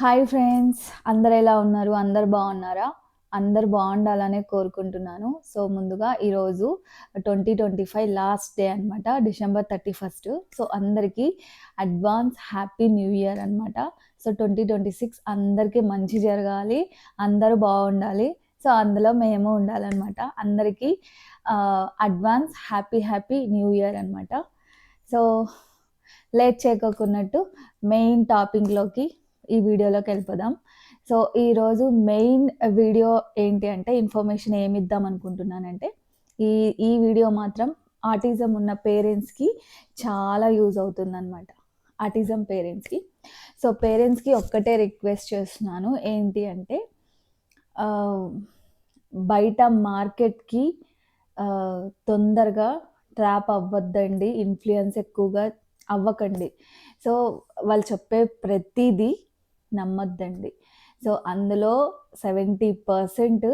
Hi friends అందరు ఎలా ఉన్నారు? అందరు బాగున్నారా? అందరు బాగుండాలనే కోరుకుంటున్నాను. సో ముందుగా ఈరోజు twenty twenty five last day అనమాట డిసెంబర్ థర్టీ ఫస్ట్ సో అందరికీ అడ్వాన్స్ హ్యాపీ న్యూ ఇయర్ అనమాట సో ట్వంటీ ట్వంటీ సిక్స్ అందరికీ మంచి జరగాలి అందరూ బాగుండాలి. సో అందులో మేము ఉండాలన్నమాట. అందరికీ advance happy happy new year అనమాట సో లేట్ చేయకున్నట్టు మెయిన్ టాపిక్లోకి ఈ వీడియోలోకి వెళ్ళిపోదాం. సో ఈరోజు మెయిన్ వీడియో ఏంటి అంటే ఇన్ఫర్మేషన్ ఏమి ఇద్దాం అనుకుంటున్నానంటే ఈ ఈ వీడియో మాత్రం ఆటిజం ఉన్న పేరెంట్స్కి చాలా యూజ్ అవుతుందన్నమాట. ఆటిజం పేరెంట్స్కి. సో పేరెంట్స్కి ఒక్కటే రిక్వెస్ట్ చేస్తున్నాను. ఏంటి అంటే బయట మార్కెట్కి తొందరగా ట్రాప్ అవ్వద్దండి. ఇన్ఫ్లుయెన్స్ ఎక్కువగా అవ్వకండి. సో వాళ్ళు చెప్పే ప్రతిదీ నమ్మొద్దండి. సో అందులో సెవెంటీ పర్సెంట్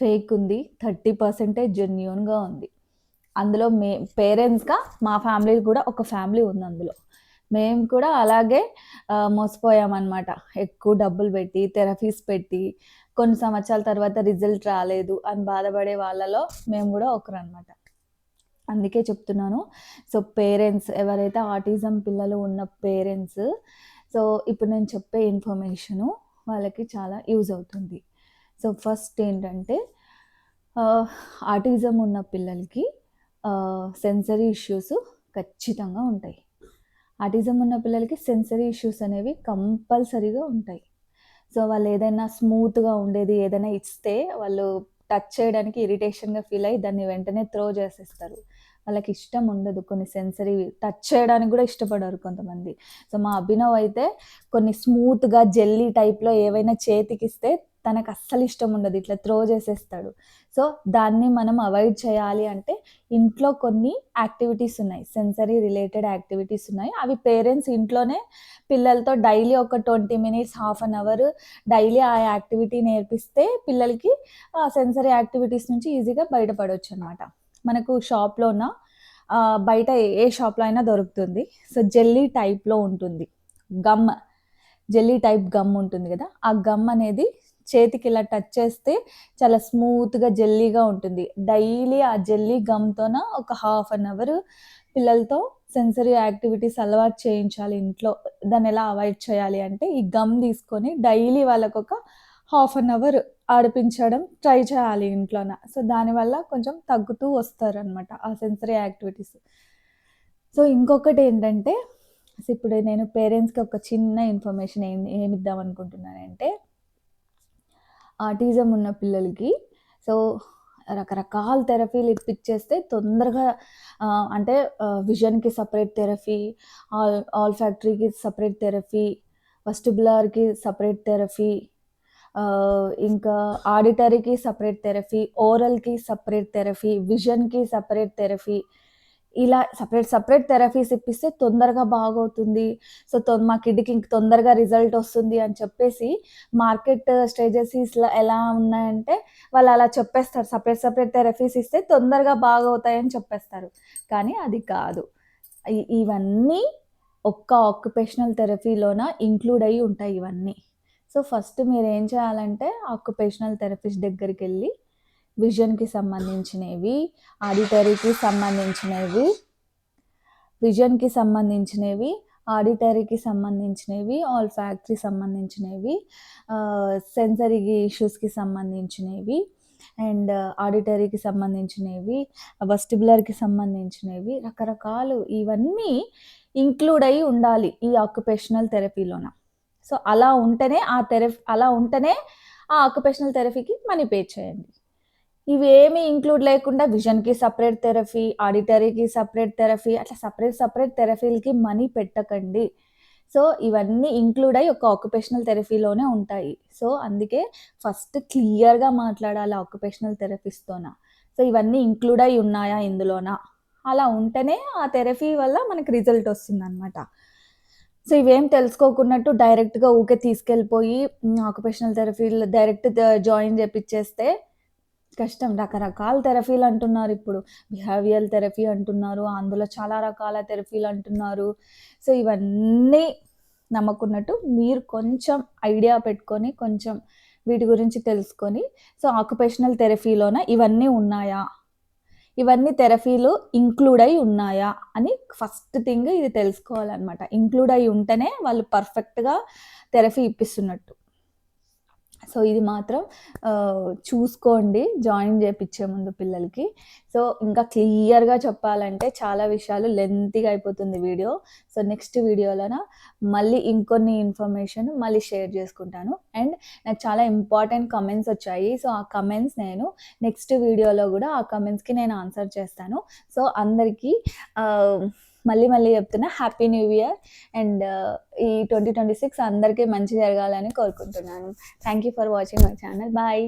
ఫేక్ ఉంది థర్టీ పర్సెంటే జెన్యున్గా ఉంది. అందులో మే పేరెంట్స్గా మా ఫ్యామిలీ కూడా ఒక ఫ్యామిలీ ఉంది అందులో. మేము కూడా అలాగే మోసపోయామన్నమాట. ఎక్కువ డబ్బులు పెట్టి థెరపీస్ పెట్టి కొన్ని సంవత్సరాల తర్వాత రిజల్ట్ రాలేదు అని బాధపడే వాళ్ళలో మేము కూడా ఒకరు అనమాట అందుకే చెప్తున్నాను. సో పేరెంట్స్ ఎవరైతే ఆటిజం పిల్లలు ఉన్న పేరెంట్స్ సో ఇప్పుడు నేను చెప్పే ఇన్ఫర్మేషను వాళ్ళకి చాలా యూజ్ అవుతుంది. సో ఫస్ట్ ఏంటంటే ఆటిజం ఉన్న పిల్లలకి సెన్సరీ ఇష్యూస్ ఖచ్చితంగా ఉంటాయి. ఆటిజం ఉన్న పిల్లలకి సెన్సరీ ఇష్యూస్ అనేవి కంపల్సరీగా ఉంటాయి. సో వాళ్ళు ఏదైనా స్మూత్గా ఉండేది ఏదైనా ఇస్తే వాళ్ళు టచ్ చేయడానికి ఇరిటేషన్గా ఫీల్ అయ్యి దాన్ని వెంటనే త్రో చేసేస్తారు. వాళ్ళకి ఇష్టం ఉండదు. కొన్ని సెన్సరీ టచ్ చేయడానికి కూడా ఇష్టపడరు కొంతమంది. సో మా అభినవ్ అయితే కొన్ని స్మూత్గా జెల్లీ టైప్లో ఏవైనా చేతికిస్తే తనకు అస్సలు ఇష్టం ఉండదు. ఇట్లా త్రో చేసేస్తాడు. సో దాన్ని మనం అవాయిడ్ చేయాలి అంటే ఇంట్లో కొన్ని యాక్టివిటీస్ ఉన్నాయి. సెన్సరీ రిలేటెడ్ యాక్టివిటీస్ ఉన్నాయి. అవి పేరెంట్స్ ఇంట్లోనే పిల్లలతో డైలీ ఒక twenty minutes half an hour daily ఆ యాక్టివిటీ నేర్పిస్తే పిల్లలకి ఆ సెన్సరీ యాక్టివిటీస్ నుంచి ఈజీగా బయటపడవచ్చు అనమాట మనకు షాప్లోన బయట ఏ- షాప్లో అయినా దొరుకుతుంది. సో జెల్లీ టైప్లో ఉంటుంది. గమ్ జెల్లీ టైప్ గమ్ ఉంటుంది కదా. ఆ గమ్ అనేది చేతికి ఇలా టచ్ చేస్తే చాలా స్మూత్గా జెల్లీగా ఉంటుంది. డైలీ ఆ జెల్లీ గమ్తోన ఒక హాఫ్ అన్ అవర్ పిల్లలతో సెన్సరీ యాక్టివిటీస్ అలవాటు చేయించాలి ఇంట్లో. దాన్ని ఎలా అవాయిడ్ చేయాలి అంటే ఈ గమ్ తీసుకొని డైలీ వాళ్ళకు ఒక హాఫ్ అన్ అవర్ ఆడిపించడం ట్రై చేయాలి ఇంట్లోన. సో దానివల్ల కొంచెం తగ్గుతూ వస్తారు అనమాట ఆ సెన్సరీ యాక్టివిటీస్ సో ఇంకొకటి ఏంటంటే ఇప్పుడు నేను పేరెంట్స్కి ఒక చిన్న ఇన్ఫర్మేషన్ ఏం ఏమి ఇద్దాం అనుకుంటున్నానంటే ఆటిజం ఉన్న పిల్లలకి సో రకరకాల థెరపీలు ఇప్పించేస్తే తొందరగా అంటే విజన్కి సపరేట్ థెరపీ ఆల్ ఆల్ ఫ్యాక్టరీకి సపరేట్ థెరపీ వస్టిబులర్కి సపరేట్ థెరపీ ఇంకా ఆడిటరీకి సపరేట్ థెరపీ ఓరల్కి సపరేట్ థెరపీ విజన్కి సపరేట్ థెరపీ. ఇలా సపరేట్ సపరేట్ థెరపీస్ ఇప్పిస్తే తొందరగా బాగవుతుంది. సో మా కిడ్కి ఇంక తొందరగా రిజల్ట్ వస్తుంది అని చెప్పేసి మార్కెట్ స్టేజెస్ ఎలా ఉన్నాయంటే వాళ్ళు అలా చెప్పేస్తారు. సపరేట్ సపరేట్ థెరపీస్ ఇస్తే తొందరగా బాగవుతాయని చెప్పేస్తారు. కానీ అది కాదు. ఇవన్నీ ఒక్క ఆక్యుపేషనల్ థెరపీలోన ఇంక్లూడ్ అయ్యి ఉంటాయి ఇవన్నీ. సో ఫస్ట్ మీరు ఏం చేయాలంటే ఆక్యుపేషనల్ థెరపిస్ట్ దగ్గరికి వెళ్ళి విజన్కి సంబంధించినవి ఆడిటరీకి సంబంధించినవి విజన్కి సంబంధించినవి ఆడిటరీకి సంబంధించినవి ఆల్ ఫ్యాక్టరీ సంబంధించినవి సెన్సరీ ఇష్యూస్కి సంబంధించినవి అండ్ ఆడిటరీకి సంబంధించినవి వస్టిబులర్కి సంబంధించినవి రకరకాలు ఇవన్నీ ఇంక్లూడ్ అయి ఉండాలి ఈ ఆక్యుపేషనల్ థెరపీలోన సో అలా ఉంటేనే ఆ థెరపీ అలా ఉంటేనే ఆ ఆక్యుపేషనల్ థెరపీకి మనీ పే చేయండి. ఇవి ఏమి ఇంక్లూడ్ లేకుండా విజన్కి సపరేట్ థెరపీ ఆడిటరీకి సపరేట్ థెరపీ అట్లా సపరేట్ సపరేట్ థెరపీలకి మనీ పెట్టకండి. సో ఇవన్నీ ఇంక్లూడ్ అయ్యి ఒక ఆక్యుపేషనల్ థెరపీలోనే ఉంటాయి. సో అందుకే ఫస్ట్ క్లియర్గా మాట్లాడాలి ఆక్యుపేషనల్ థెరపిస్తోన సో ఇవన్నీ ఇంక్లూడ్ అయి ఉన్నాయా ఇందులోనా? అలా ఉంటేనే ఆ థెరపీ వల్ల మనకి రిజల్ట్ వస్తుంది అనమాట సో ఇవేం తెలుసుకోకున్నట్టు డైరెక్ట్గా ఊకే తీసుకెళ్ళిపోయి ఆక్యుపేషనల్ థెరపీలు డైరెక్ట్ జాయిన్ చేపిచ్చేస్తే కష్టం. రకరకాల థెరపీలు అంటున్నారు ఇప్పుడు. బిహేవియల్ థెరపీ అంటున్నారు అందులో చాలా రకాల థెరపీలు అంటున్నారు. సో ఇవన్నీ నమ్మకున్నట్టు మీరు కొంచెం ఐడియా పెట్టుకొని కొంచెం వీటి గురించి తెలుసుకొని సో ఆక్యుపేషనల్ థెరపీలోన ఇవన్నీ ఉన్నాయా? ఇవన్నీ థెరపీలు ఇంక్లూడ్ అయి ఉన్నాయా అని ఫస్ట్ థింగ్ ఇది తెలుసుకోవాలన్నమాట. ఇంక్లూడ్ అయి ఉంటేనే వాళ్ళు పర్ఫెక్ట్గా థెరపీ ఇప్పిస్తున్నట్టు. సో ఇది మాత్రం చూసుకోండి జాయిన్ చేయించే ముందు పిల్లలకి. సో ఇంకా క్లియర్గా చెప్పాలంటే చాలా విషయాలు లెంతీగా అయిపోతుంది వీడియో. సో నెక్స్ట్ వీడియోలోన మళ్ళీ ఇంకొన్ని ఇన్ఫర్మేషన్ మళ్ళీ షేర్ చేసుకుంటాను. అండ్ నాకు చాలా ఇంపార్టెంట్ కమెంట్స్ వచ్చాయి. సో ఆ కమెంట్స్ నేను నెక్స్ట్ వీడియోలో కూడా ఆ కమెంట్స్కి నేను ఆన్సర్ చేస్తాను. సో అందరికీ మళ్ళీ మళ్ళీ చెప్తున్నా హ్యాపీ న్యూ ఇయర్ అండ్ ఈ ట్వంటీ ట్వంటీ సిక్స్ అందరికీ మంచి జరగాలని కోరుకుంటున్నాను. Thank you for watching my channel bye